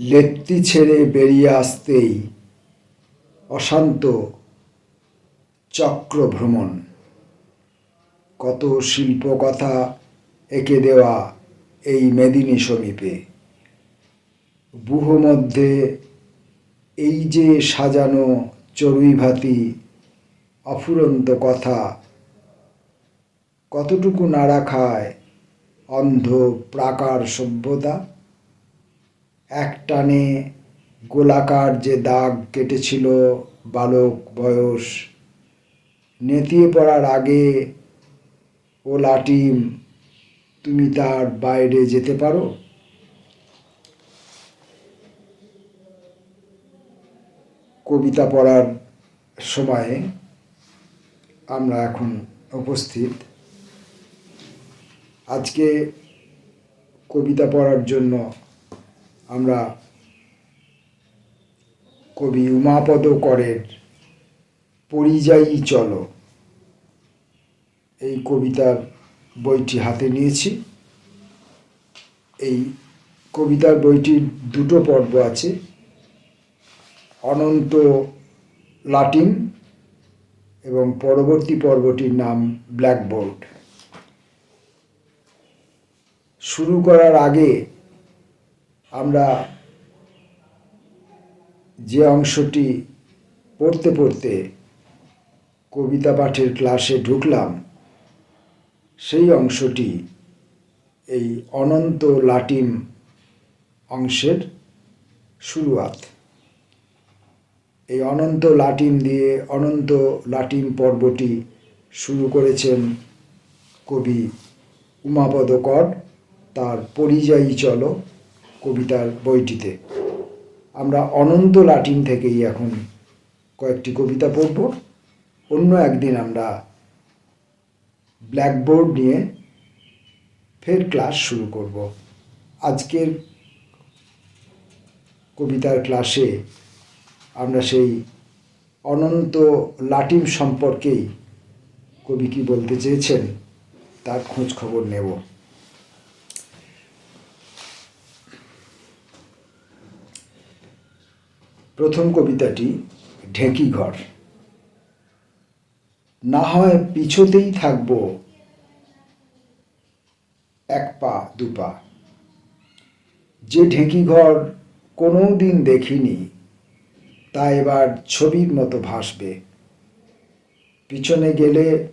লেত্তি ছেড়ে বেরিয়ে আসতেই অশান্ত চক্র ভ্রমণ কত শিল্পকথা এঁকে দেওয়া এই মেদিনী সমীপে। বুহ মধ্যে এই যে সাজানো চড়ুইভাতি, অফুরন্ত কথা, কতটুকু নাড়া খায় অন্ধ প্রাকার সভ্যতা? এক টানে গোলাকার যে দাগ কেটেছিল বালক বয়স, নেতিয়ে পড়ার আগে ও লাটিম, তুমি তার বাইরে যেতে পারো? কবিতা পড়ার সময়ে আমরা এখন উপস্থিত। আজকে কবিতা পড়ার জন্য আমরা কবি উমাপদ করের পরিযায়ী চলো এই কবিতার বইটি হাতে নিয়েছি। এই কবিতার বইটির দুটো পর্ব আছে। অনন্ত লাটিন এবং পরবর্তী পর্বটির নাম ব্ল্যাকবোর্ড শুরু করার আগে আমরা যে অংশটি পড়তে পড়তে কবিতা পাঠের ক্লাসে ঢুকলাম, সেই অংশটি এই অনন্ত লাটিম অংশের শুরুয়াত। এই অনন্ত লাটিম দিয়ে অনন্ত লাটিম পর্বটি শুরু করেছেন কবি উমাপদ কর, তার পরিযায়ী চলো। কবিতার বইটিতে। আমরা অনন্ত লাটিন থেকেই এখন কয়েকটি কবিতা পড়ব। অন্য একদিন আমরা ব্ল্যাকবোর্ড নিয়ে ফের ক্লাস শুরু করব। আজকের কবিতার ক্লাসে আমরা সেই অনন্ত লাটিম সম্পর্কেই কবি কি বলতে চেয়েছেন, তার খোঁজ খবর নেব। প্রথম কবিতাটি ঢেঁকি ঘর। না হয় পিছতেই থাকব এক পা, দু পা। যে ঢেঁকি ঘর কোনো দিন দেখিনি, তা এবার ছবির মতো ভাসবে। পিছনে গেলে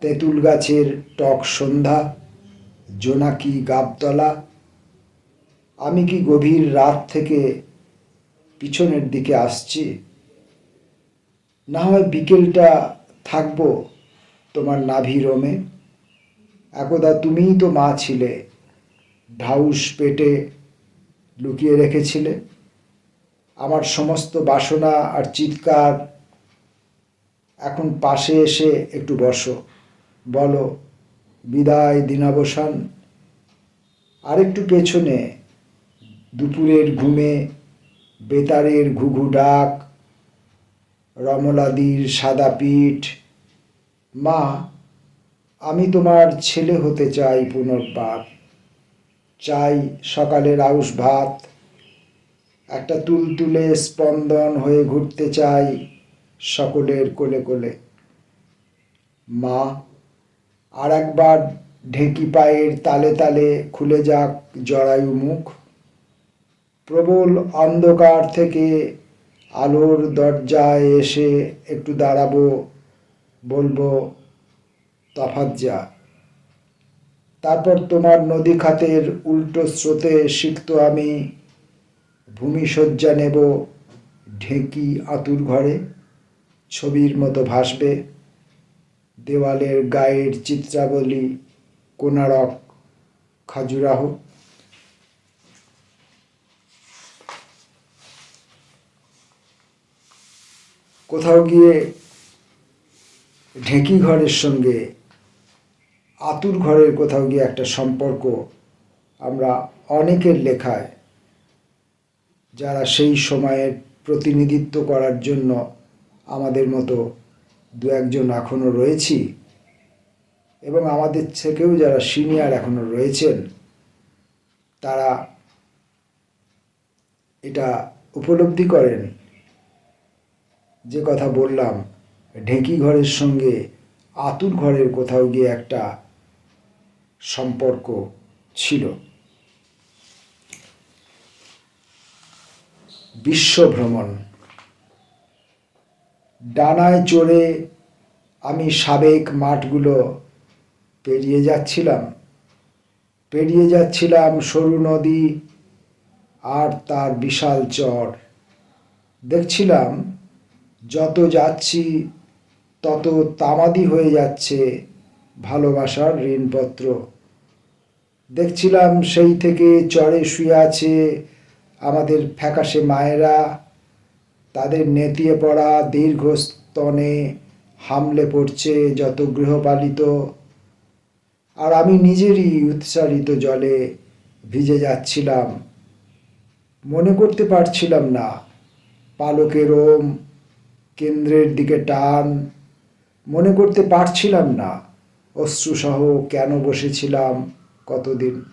তেঁতুল গাছের টক সন্ধ্যা, জোনাকি গাবতলা। আমি কি গভীর রাত থেকে পিছনের দিকে আসছি। না হয় বিকেলটা থাকব তোমার নাভি রোমে। একদা তুমিই তো মা ছিলে, ঢাউস পেটে লুকিয়ে রেখেছিলে। আমার সমস্ত বাসনা আর চিৎকার এখন পাশে এসে একটু বসো। বলো, বিদায় দিনাবসান। আরেকটু পেছনে দুপুরের ঘুমে বেতারের ঘুঘু ডাক, রমলাদির সাদা পিঠ। মা, আমি তোমার ছেলে হতে চাই পুনর্বার চাই সকালের আউশ ভাত। একটা তুলতুলে স্পন্দন হয়ে ঘুরতে চাই সকলের কোলে কোলে। মা আর একবার ঢেঁকি পায়ের তালে তালে খুলে যাক জরায়ু মুখ। প্রবল অন্ধকার থেকে আলোর দরজায় এসে একটু দাঁড়াবো, বলব, তফাৎ যা। তারপর তোমার নদী খাতের উল্টো স্রোতে সিক্ত আমি ভূমিশয্যা নেব ঢেঁকি আতুর ঘরে, ছবির মতো ভাসবে। দেওয়ালের গায়ের চিত্রাবলী কোনারক খাজুরাহ। কোথাও গিয়ে ঢেঁকি ঘরের সঙ্গে, আতুর ঘরের কোথাও গিয়ে একটা সম্পর্ক আমরা অনেকের লেখায়, যারা সেই সময়ের প্রতিনিধিত্ব করার জন্য আমাদের মতো দু একজন এখনও রয়েছি এবং আমাদের থেকেও যারা সিনিয়র এখনও রয়েছেন, তারা এটা উপলব্ধি করেন। যে কথা বললাম, ঢেঁকি ঘরের সঙ্গে আতুর ঘরের কোথাও গিয়ে একটা সম্পর্ক ছিল। বিশ্ব ভ্রমণ ডানায় চড়ে আমি সাবেক মাঠগুলো পেরিয়ে যাচ্ছিলাম। পেরিয়ে যাচ্ছিলাম সরু নদী আর তার বিশাল চর। দেখছিলাম যত যাচ্ছি, তত তামাদি হয়ে যাচ্ছে ভালোবাসার ঋণপত্র। দেখছিলাম সেই থেকে চরে শুয়ে আছে আমাদের ফ্যাকাশে মায়েরা। তাদের নেতিয়ে পড়া দীর্ঘস্তনে হামলে পড়ছে যত গৃহপালিত। আর আমি নিজেরই উৎসারিত জলে ভিজে যাচ্ছিলাম। মনে করতে পারছিলাম না, পালকের ওম কেন্দ্রের দিকে টান। মনে করতে পারছিলাম না, অশ্রুসহ কেন বসেছিলাম কতদিন।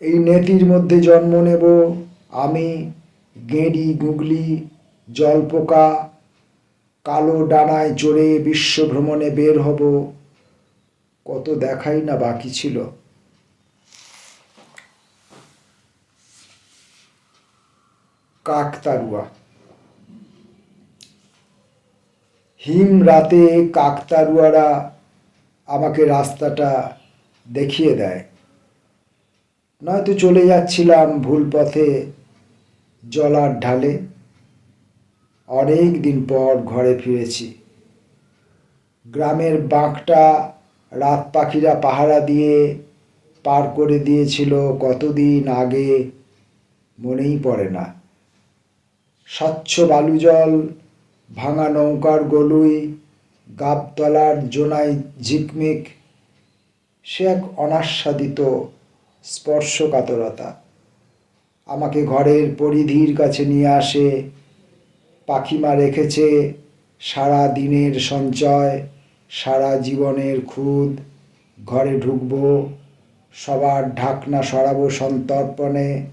এই নেতির মধ্যে জন্ম নেব আমি, গেঁড়ি, গুগলি, জলপোকা, কালো ডানায় চড়ে বিশ্বভ্রমণে বের হব। কত দেখাই না বাকি ছিল। কাকতারুয়া হিম রাতে কাকতারুয়ারা আমাকে রাস্তাটা দেখিয়ে দেয়। নয়তো চলে যাচ্ছিলাম ভুল পথে জলার ঢালে। অনেক দিন পর ঘরে ফিরেছি। গ্রামের বাঁকটা রাত পাখিরা পাহারা দিয়ে পার করে দিয়েছিল কতদিন আগে, মনেই পড়ে না। স্বচ্ছ বালু জল ভাঙা নৌকার গলুই, গাবতলার জোনাই ঝিকমিক, সে এক অনাস্বাদিত স্পর্শকাতরতা। আমাকে ঘরের পরিধির কাছে নিয়ে আসে, পাখিমা রেখেছে সারা দিনের সঞ্চয়, সারা জীবনের খুদ। ঘরে ঢুকবো, সবার ঢাকনা সরাবো সন্তর্পণে,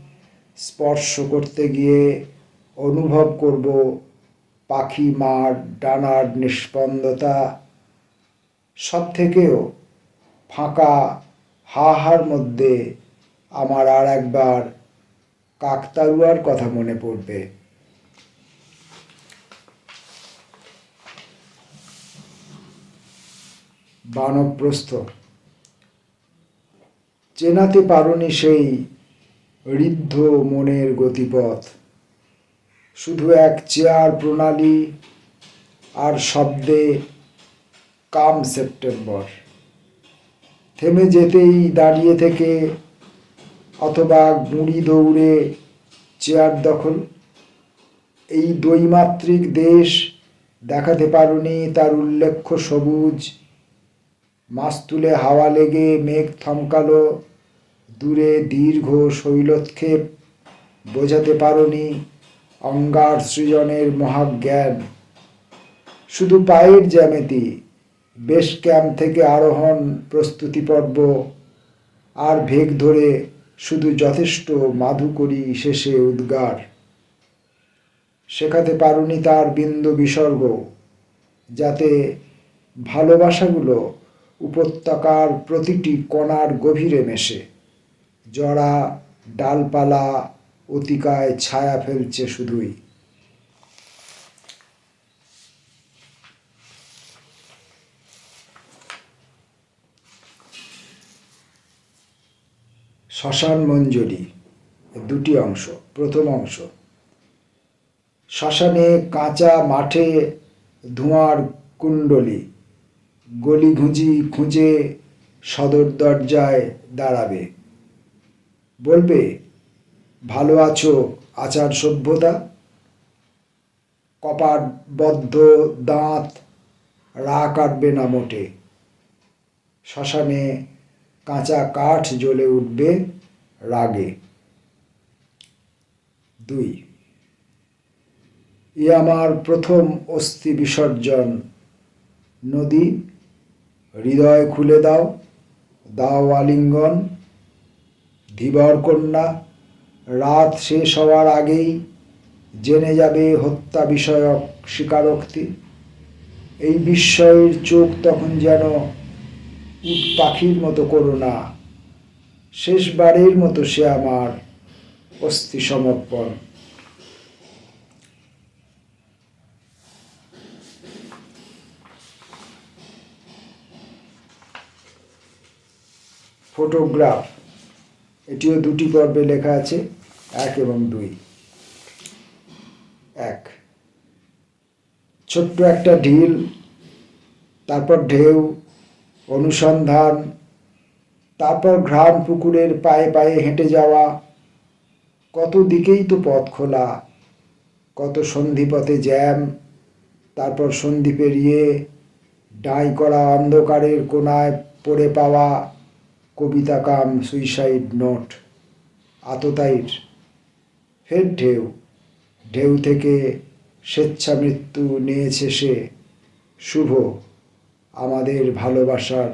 স্পর্শ করতে গিয়ে অনুভব করব পাখি মার, ডানার নিষ্পন্দতা সব থেকেও ফাঁকা হাহার মধ্যে আমার আর একবার কাকতারুয়ার কথা মনে পড়বে। বানপ্রস্থ। চেনাতে পারনি সেই ঋদ্ধ মনের গতিপথ। শুধু এক চেয়ার, প্রণালী আর শব্দে কাম সেপ্টেম্বর। থেমে যেতেই দাঁড়িয়ে থেকে অথবা গুঁড়ি দৌড়ে চেয়ার দখল। এই দ্বৈমাত্রিক দেশ দেখাতে পারুনি তার উল্লেখ্য সবুজ, মাস্তুলে হাওয়া লেগে মেঘ থমকালো, দূরে দীর্ঘ শৈলক্ষেপ বোঝাতে পারোনি অঙ্গার সৃজনের মহাজ্ঞান। শুধু পায়ের জ্যামিতি বেশ ক্যাম্প থেকে আরোহণ প্রস্তুতি পর্ব, আর ভেগ ধরে শুধু যথেষ্ট মাধুকরী শেষে উদ্গার। শেখাতে পারুনি তার বিন্দু বিসর্গ, যাতে ভালোবাসাগুলো উপত্যকার প্রতিটি কণার গভীরে মেশে। জড়া ডালপালা অতিকায় ছায়া ফেলছে শুধুই। শ্মশান মঞ্জরি দুটি অংশ, প্রথম অংশ। শ্মশানে কাঁচা মাঠে ধোঁয়ার কুণ্ডলি গলি ঘুঁজি খুঁজে সদর দরজায় দাঁড়াবে। বলবে ভালো আছো, আচার সভ্যতা? কপাটবদ্ধ দাঁত রা কাটবে না মোটে। শ্মশানে কাঁচা কাঠ জ্বলে উঠবে রাগে। দুই। এ আমার প্রথম অস্থি বিসর্জন। নদী, হৃদয় খুলে দাও দাও আলিঙ্গন, ধীবর কন্যা রাত শেষ হওয়ার আগেই জেনে যাবে হত্যা বিষয়ক স্বীকারোক্তি। এই বিস্ময়ের চোখ তখন যেন উট পাখির মতো করোনা শেষবারের মতো সে আমার অস্থি সমর্পণ। ফটোগ্রাফ, এটিও দুটি পর্বে লেখা আছে। এক এবং দুই। এক। ছোট্ট একটা ঢিল, তারপর ঢেউ, অনুসন্ধান, তারপর ঘ্রাণ পুকুরের পায়ে পায়ে হেঁটে যাওয়া, কত দিকেই তো পথ খোলা, কত সন্ধিপথে জ্যাম, তারপর সন্ধি পেরিয়ে ডাই করা অন্ধকারের কোনায় পড়ে পাওয়া কবিতা কাম সুইসাইড নোট আততায়ীর। ফের ঢেউ ঢেউ থেকে স্বেচ্ছা মৃত্যু নিয়েছে সে। শুভ আমাদের ভালোবাসার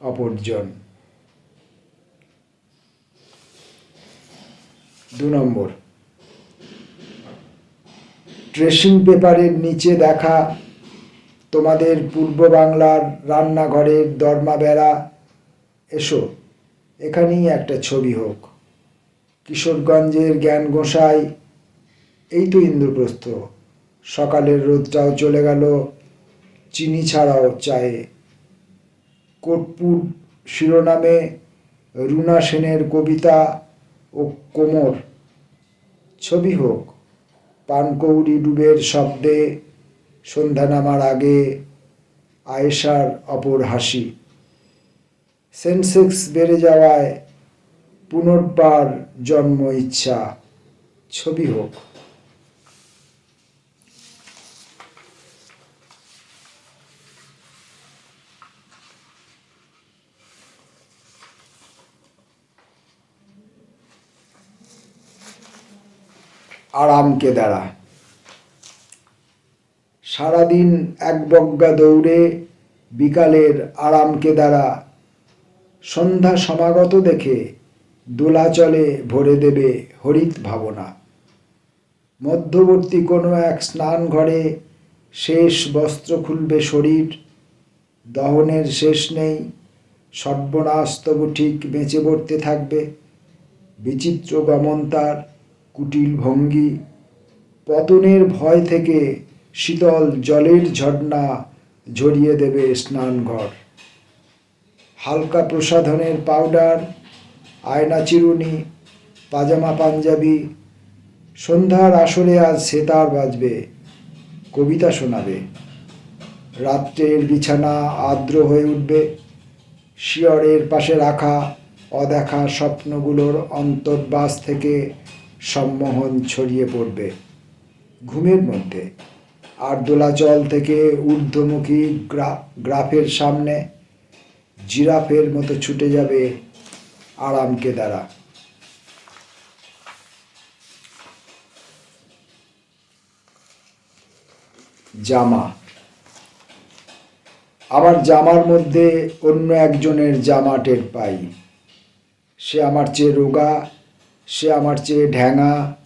অপরজন। দু নম্বর। ড্রেসিং পেপারের নিচে দেখা তোমাদের পূর্ব বাংলার রান্নাঘরের দরমা বেড়া এসো, এখানেই একটা ছবি হোক। কিশোরগঞ্জের জ্ঞান গোসাই, এই তো ইন্দ্রপ্রস্থ। সকালের রোদটাও চলে গেল, চিনি ছাড়াও চায়ে। কোটপুর শিরোনামে রুনা সেনের কবিতা ও কোমর। ছবি হোক, পানকৌড়ি ডুবের শব্দে সন্ধ্যা নামার আগে আয়েশার অপর হাসি। সেন্সেক্স বেড়ে যাওয়ায় পুনর্বার জন্ম ইচ্ছা। ছবি হোক। আরামকে দাঁড়া সারাদিন এক বজ্ঞা দৌড়ে বিকালের আরামকে দ্বারা সন্ধ্যা সমাগত দেখে দোলাচলে ভরে দেবে হরিত ভাবনা। মধ্যবর্তী কোনো এক স্নান ঘরে শেষ বস্ত্র খুলবে শরীর, দহনের শেষ নেই, সর্বনাশ তবু ঠিক বেঁচে পড়তে থাকবে। বিচিত্র গমন তার কুটিল ভঙ্গি, পতনের ভয় থেকে শীতল জলের ঝর্ণা ঝরিয়ে দেবে স্নানঘর। হালকা প্রসাধনের পাউডার আয়না চিরুনি, পাজামা পাঞ্জাবি, সন্ধ্যার আসরে আজ সেতার বাজবে, কবিতা শোনাবে। রাত্রের বিছানা আর্দ্র হয়ে উঠবে, শিয়রের পাশে রাখা অদেখা স্বপ্নগুলোর অন্তর্বাস থেকে সম্মোহন ছড়িয়ে পড়বে। ঘুমের মধ্যে আর দোলাচল থেকে ঊর্ধ্বমুখী গ্রা, গ্রাফের সামনে, জিরাফের মতো ছুটে যাবে আরামকে দ্বারা। জামা। আমার জামার মধ্যে অন্য একজনের জামা টের পাই। সে আমার চেয়ে রোগা, সে আমার চেয়ে ঢ্যাঙা।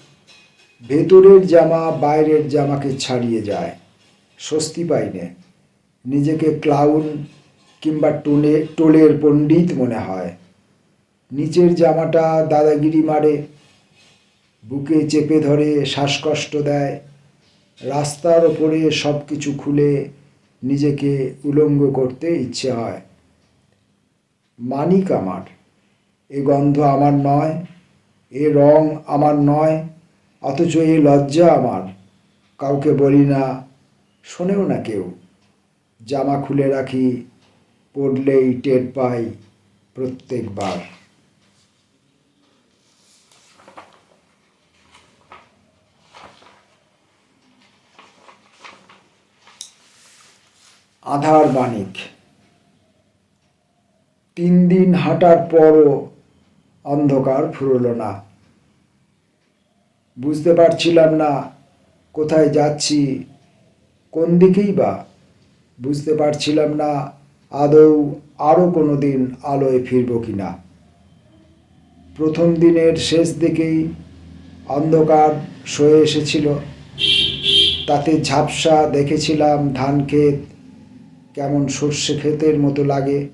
ভেতরের জামা বাইরের জামাকে ছাড়িয়ে যায়। স্বস্তি পাই নে। নিজেকে ক্লাউন কিংবা টোলে টোলের পণ্ডিত মনে হয়। নিচের জামাটা দাদাগিরি মারে, বুকে চেপে ধরে শ্বাসকষ্ট দেয়, রাস্তার ওপরে সব কিছু খুলে নিজেকে উলঙ্গ করতে ইচ্ছে হয়। মানিক আমার, এ গন্ধ আমার নয়, এ রং আমার নয়, অথচ এ লজ্জা আমার। কাউকে বলি না, শোনেও না কেউ। জামা খুলে রাখি পড়লেই টের পাই প্রত্যেকবার। আধার বাণিক। তিন দিন হাঁটার পরও অন্ধকার ফুরল না। বুঝতে পারছিলাম না কোথায় যাচ্ছি, কোন দিকেই বা। বুঝতে পারছিলাম না আদৌ আরও কোনো দিন আলোয় ফিরব কি না। প্রথম দিনের শেষ দিকেই অন্ধকার সয়ে এসেছিল। তাতে ঝাপসা দেখেছিলাম ধান ক্ষেত কেমন সর্ষে ক্ষেতের মতো লাগে?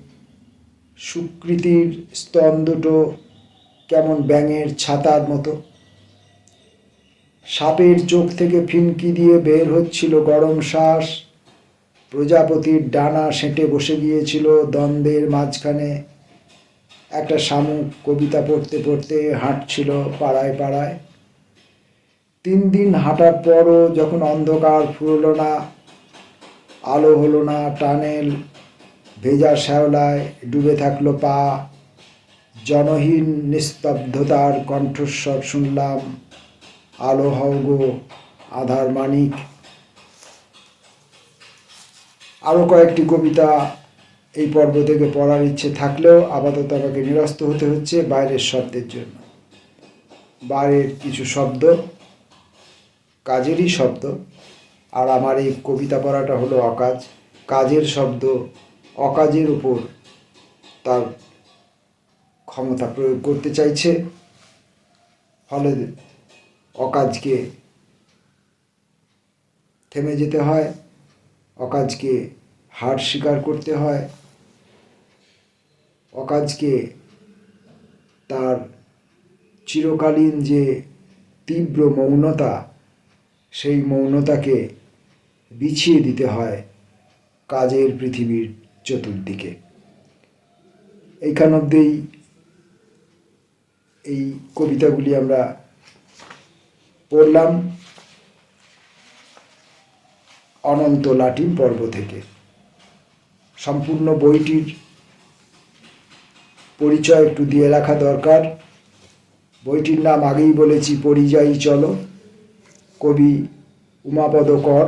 সুকৃতির স্তন দুটো কেমন ব্যাঙের ছাতার মতো? সাপের চোখ থেকে ফিনকি দিয়ে বের হচ্ছিল গরম শ্বাস। প্রজাপতির ডানা সেঁটে বসে গিয়েছিল দ্বন্দ্বের মাঝখানে। একটা শামুক কবিতা পড়তে পড়তে হাঁটছিল পাড়ায় পাড়ায়। তিন দিন হাঁটার পরও যখন অন্ধকার ফুরলো না আলো হলো না, টানেল, ভেজা শ্যাওলায় ডুবে থাকল পা। জনহীন নিস্তব্ধতার কণ্ঠস্বর শুনলাম, আলো হও আধার মানিক। আরও কয়েকটি কবিতা এই পর্ব থেকে পড়ার ইচ্ছে থাকলেও আপাতত আমাকে নিরস্ত হতে হচ্ছে বাইরের শব্দের জন্য। বাইরের কিছু শব্দ, কাজেরই শব্দ। আর আমার এই কবিতা পড়াটা হলো অকাজ। কাজের শব্দ অকাজের উপর তার ক্ষমতা প্রয়োগ করতে চাইছে। ফলে অকাজকে থেমে যেতে হয়, অকাজকে হার স্বীকার করতে হয়, অকাজকে তার চিরকালীন যে তীব্র মৌনতা, সেই মৌনতাকে বিছিয়ে দিতে হয় কাজের পৃথিবীর চতুর্দিকে। এইখান অব্দিই এই কবিতাগুলি আমরা পড়লাম অনন্ত লাটিম পর্ব থেকে। সম্পূর্ণ বইটির পরিচয় একটু দিয়ে রাখা দরকার। বইটির নাম আগেই বলেছি, পরিযায়ী চলো। কবি উমাপদ কর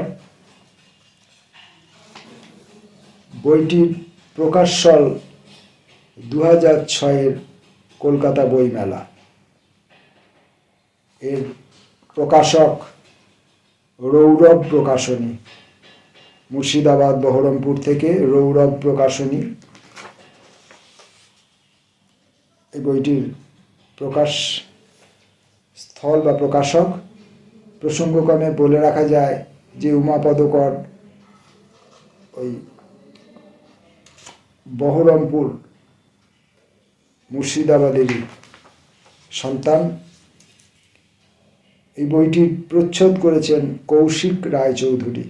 বইটির প্রকাশল দু হাজার ছয়ের কলকাতা বইমেলা। এর প্রকাশক রৌরব প্রকাশনী, মুর্শিদাবাদ, বহরমপুর থেকে রৌরব প্রকাশনী। এই বইটির প্রকাশ স্থল বা প্রকাশক প্রসঙ্গক্রমে বলে রাখা যায় যে উমাপদকর ওই বহরমপুর মুর্শিদাবাদেরই সন্তান। এই বইটির প্রচ্ছদ করেছেন কৌশিক রায়চৌধুরী।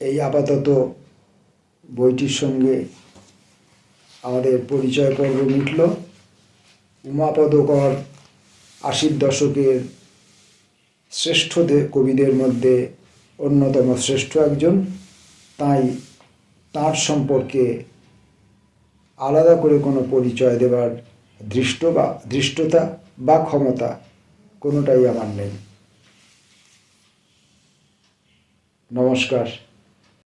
এই আপাতত বইটির সঙ্গে আমাদের পরিচয় পর্ব মিটল। উমাপদ কর আশির দশকের শ্রেষ্ঠ কবিদের মধ্যে অন্যতম শ্রেষ্ঠ একজন, তাই তার সম্পর্কে আলাদা করে কোনো পরিচয় দেবার দৃষ্ট বা দৃষ্টতা বা ক্ষমতা কোনোটাই আমার নেই। নমস্কার।